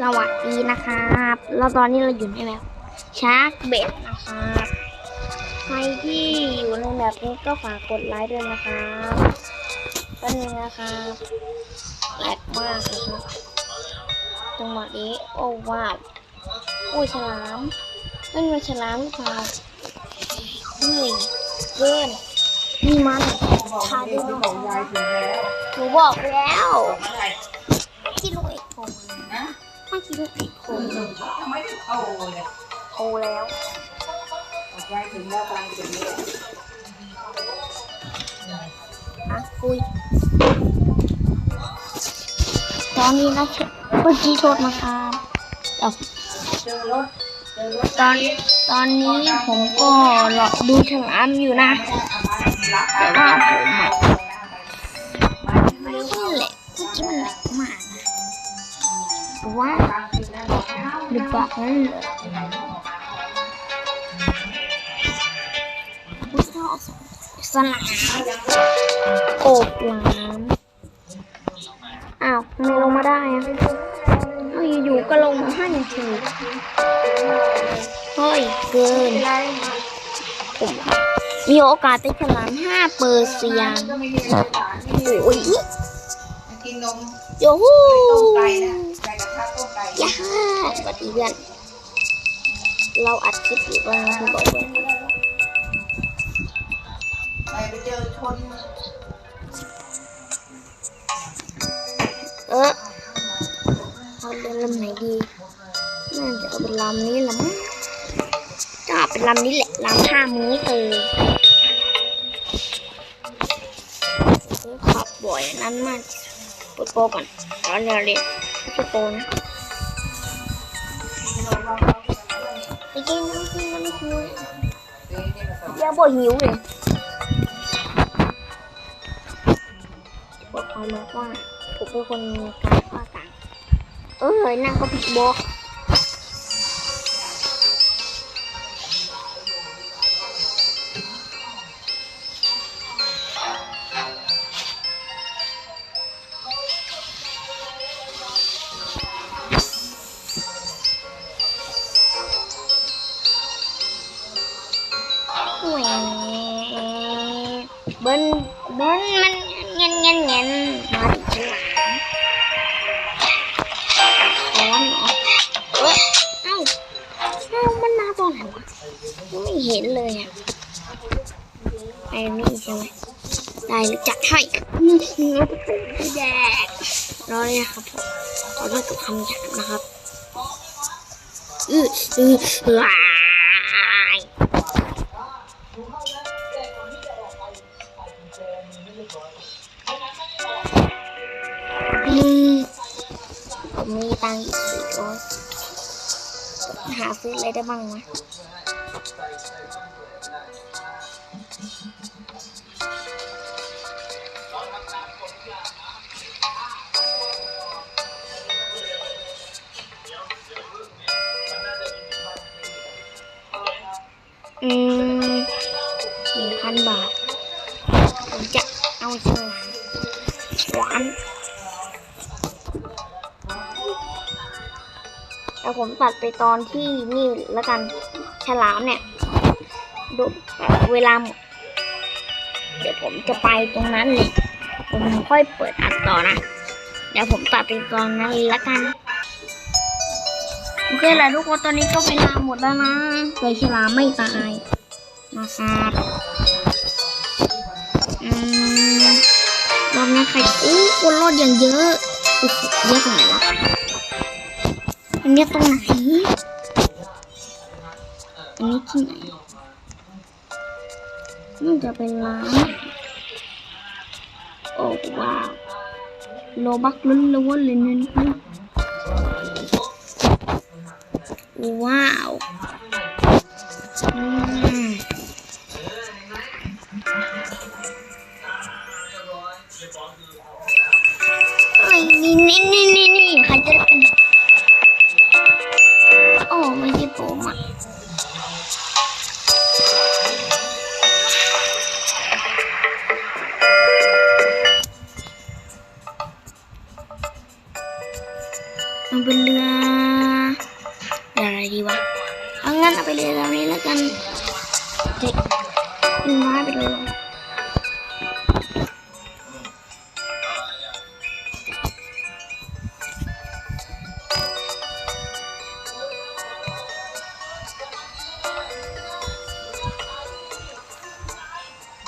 สวัสดีนะครับแล้วตอนนี้เราอยู่ในแบบชาร์กเบ็ดนะครับใครที่อยู่ในแบบนี้ก็ฝากกดไลค์ด้วยนะครับก็นี้นะครับแหลกมากเลยครับจังหวะนี้โอ้ว้าวโอ้ยฉลามนั่นมันฉลามหรือเปล่าเฮ้ยเกินนี่มันชาดิโนหนูบอกแล้ว ไม่คิดลูกเอกโคงไม่ได้โตเลยโตแล้วไว้ถึงแล้วกลังจะเรียนอะคุยตอนนี้นะเมื่อกี้โทษนะครับเจอรถตอนตอนนี้ผมก็รอดูฉลามอยู่นะ แต่ว่าผมไม่ใช่แหละเมื่อกี้มันแหลกมากนะ ว่าหรือเปล่านั่นเหรอผู้ชอบสลามโอบหลามอ้าวทำไมลงมาได้อะเอ้าอยู่ๆก็ลงมาให้เฉยเฮ้ย เกินผมมีโอกาสเป็นฉลามห้าเปอร์เซียนโอ้ยกินนมโยฮู ย่าสวัสดีเพื่อน เราอัดคลิปอยู่บ้างคุณบอกเลยไปเจอชนเออเอาเรือลำไหนดี น่าจะเอาเป็นลำนี้ละมั้งก็เอาเป็นลำนี้แหละลำห้ามื้อเตอขับบ่อยนั้นมากปิดโปรก่อนแล้วเร็วเลยไสโปรนไปกินน้ำกินน้ำกิวยังบ่หิวเลยบอกเขาบอกว่าผมเป็นคนมีการฆ่าต่างเออหน้าก็ผิดบอก เห็นเลยอะไอ้นี่ใช่ไหมได้หรือจัดให้นี่คือแดกรอเลยนะครับผมขอโทษกับคำหยาบนะครับอืออือว้ายอืมผมมีตังค์อีกสี่ร้อยหาซื้ออะไรได้บ้างวะ อืมหนึ่งพันบาทผมจะเอาฉลามหวานแล้วผมตัดไปตอนที่นี่แล้วกัน ฉลามเนี่ยดูเวลาหมดเดี๋ยวผมจะไปตรงนั้นเลยผมค่อยเปิดอัดต่อนะ เดี๋ยวผมตัดไปตอนนั้นละกัน โอเคแหละทุกคนตอนนี้ก็เวลาหมดแล้วนะเลยฉลามไม่ตายนะครับอืมรอบนี้ใครอู้คนรอดอย่างเยอะเยอะตรงไหนวะอันนี้ตรงไหน นี้ที่ไหนมันจะเป็นร้าน โอ้ว้าวโลบักลุ้นล้วนเลยนั่นว้าวอืมเอ้นี่นี่ ขึ้นมาไปเลย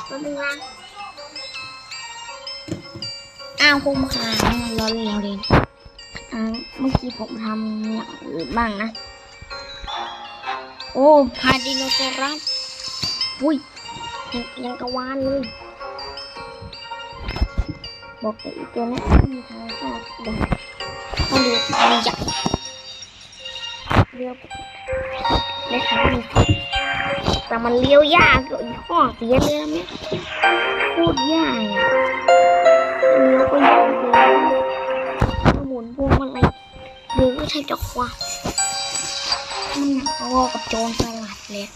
แป๊บนึงนะอ้าวผมขาเราเรียวเรียนอ่าเมื่อกี้ผมทำอย่างอื่นบ้างนะ โอ้ พาดิโนเสารัสอุ้ย ยังกระวานเลยบอกแต่อีกตัวนี้ไม่มีทางรอดได้ต้องเรียกมันใหญ่เรียวเล็กครับมีแต่มันเลี้ยวยากกว่าอีกข้อเสียเลยนะเนี่ยพูดยากอะเลี้ยวก็ยากเลยหมุนพวงมาลัยหรือก็ใช้จักรวามันหนักพอกับโจรสลัดเลย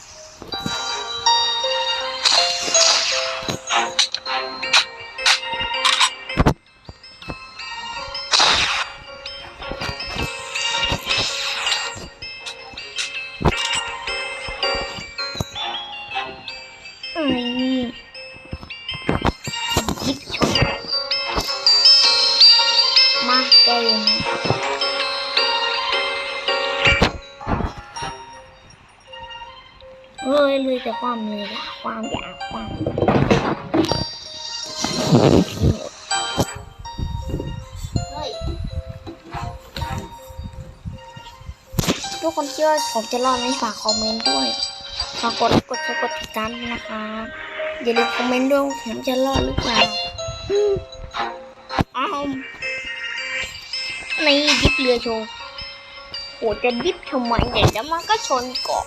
เฮ้ยเลยแต่ความเลยความอยากความเฮ้ยทุกคนคิดว่าผมจะรอดไหมฝากคอมเมนต์ด้วยฝากกดกดแชร์กดติดตามนะคะอย่าลืมคอมเมนต์ด้วยผมจะรอดหรือเปล่าอืมอ้าวนี่ดิฟเรือโชว์โหจะดิฟทำไมเดี๋ยวแล้วมันก็ชนเกาะ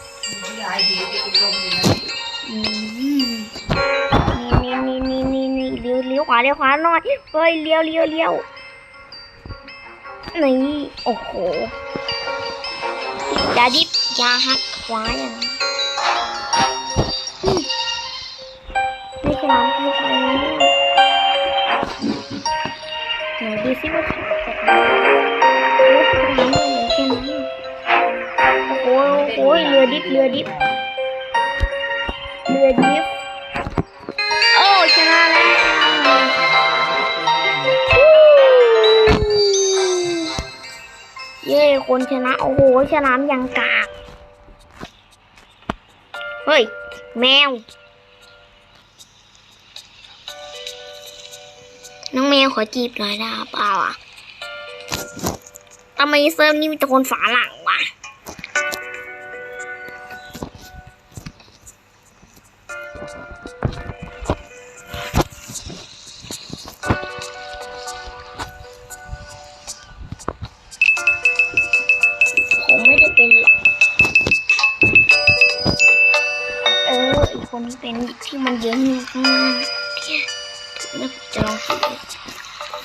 ยายดีจะเป็นลมอยู่นะอืมนี่นี่นี่นี่นี่เลี้ยวเลี้ยวขวาเลี้ยวขวาหน่อยเฮ้ยเลี้ยวเลี้ยวเลี้ยวนี่โอ้โหอย่าดิฟอย่าหักขวาอย่างนั้นอืมนี่คือร้านที่ใครเนี่ยไหนดูซิว่าจะ อ้ยเรือดิฟเรือดิฟเรือดิฟโอ้ชนะแล้วเย้คนชนะ โอ้โหฉลามยังกาก เฮ้ย แมว น้องแมวขอจีบหน่อยได้เปล่าอะทำไมเซิร์ฟนี่มีแต่คนฝาหลังวะ แล้วผมจะลองคิดดู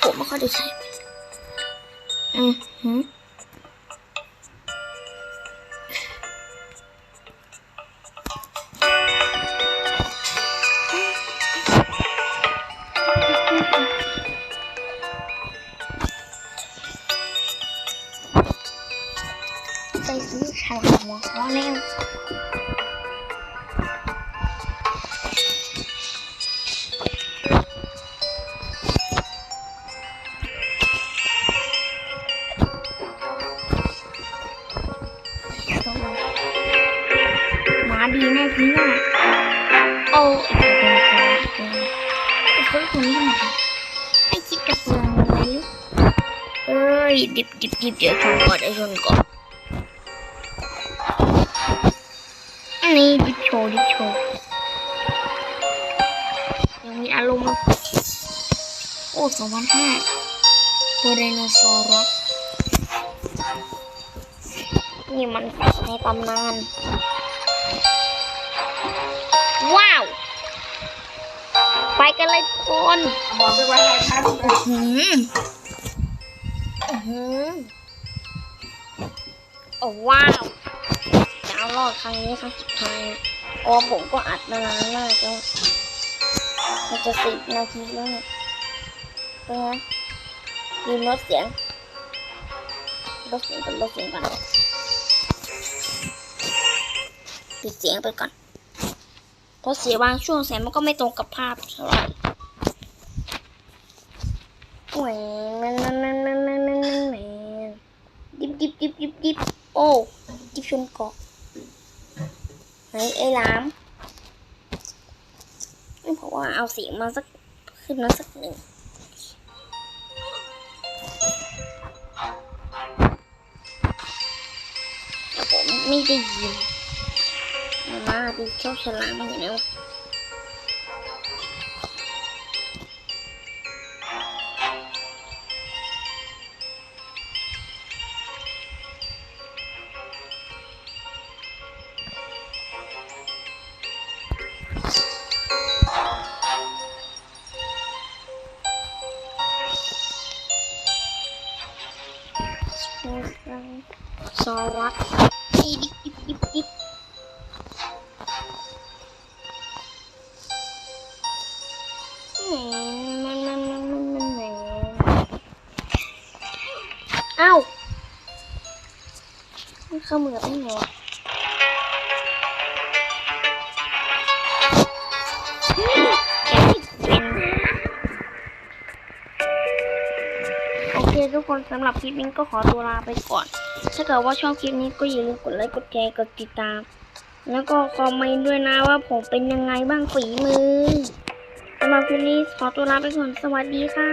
ผมไม่ค่อยได้ใช้อือหือไปซื้อฉลามหัวข้อแล้ว ไอ้คนคนนี้มันไอ้คิดจะเปลืองเลยหรื ไปกันเลยทุกคนบอกไปไว้ไหนคะลูกนะหืมอื้อหือโอ้ว้าวจะเอารอดครั้งนี้ครั้งสุดท้ายโอ้ผมก็อัดมานานมากแล้วมันจะสิบนาทีแล้วเนี่ยเป็นไงลืมลดเสียงลดเสียงก่อนลดเสียงก่อนปิดเสียงไปก่อน เพราะเสียบางช่วงเสียงมันก็ไม่ตรงกับภาพเท่าไหร่แหวนแมนแมนแมนแมนแมนแมนแมนดิบดิบดิบดิบดิบโอ้ดิบชนเกาะไหนไอ้ลามไม่บอกว่าเอาเสียงมาสักขึ้นมาสักหนึ่งแต่ผมไม่ได้ยิน มาม่าดูเจ้าฉลา เข้ามือได้ไงวะโอเคทุกคนสำหรับคลิปนี้ก็ขอตัวลาไปก่อน ถ้าเกิดว่าชอบคลิปนี้ก็อย่าลืมกดไลค์ กดแชร์ กดติดตาม แล้วก็คอมเมนต์ด้วยนะว่าผมเป็นยังไงบ้างฝีมือสำหรับคลิปนี้ขอตัวลาไปก่อน สวัสดีค่ะ